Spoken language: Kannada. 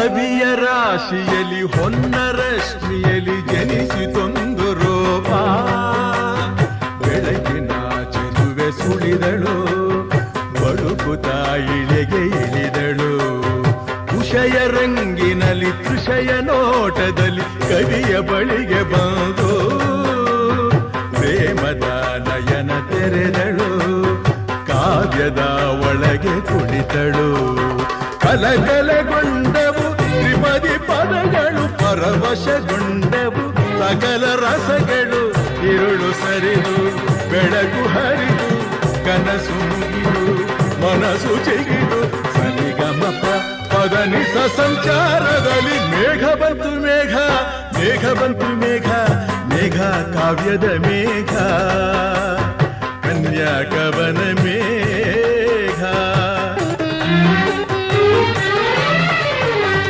ಸವಿಯ ರಾಶಿಯಲ್ಲಿ ಹೊನ್ನರಶ್ಮಿಯಲ್ಲಿ ಜನಿಸಿತೊಂದು ರೂಪ. ಬೆಳಗಿನ ಚೆಲುವೆ ಸುಳಿದಳು ಬಳುಕುತ ಇಳೆಗೆ ಇಳಿದಳು. ಕುಷಯ ರಂಗಿನಲ್ಲಿ ಕೃಷಯ ನೋಟದಲ್ಲಿ ಕವಿಯ ಬಳಿಗೆ ಬಂದು, ಪ್ರೇಮದ ನಯನ ತೆರೆದಳು, ಕಾವ್ಯದ ಒಳಗೆ ಕುಳಿತಳು. ಕಲಕಲಗೊಂಡವು ಪರವಶಗೊಂಡೆವು ಸಕಲ ರಸಗಳು ಇರುಳು ಸರಿದು ಬೆಳಕು ಹರಿದು ಕನಸು ಮುಗಿದು ಮನಸ್ಸು ಚಿಗಿದು ಸಲಿಗಮಪ ಪದನಿಸ ಸಂಚಾರದಲ್ಲಿ ಮೇಘ ಬಂತು ಮೇಘ ಮೇಘ ಬಂತು ಮೇಘ ಮೇಘ ಕಾವ್ಯದ ಮೇಘ ಕನ್ಯಾ ಕವನ ಮೇಘ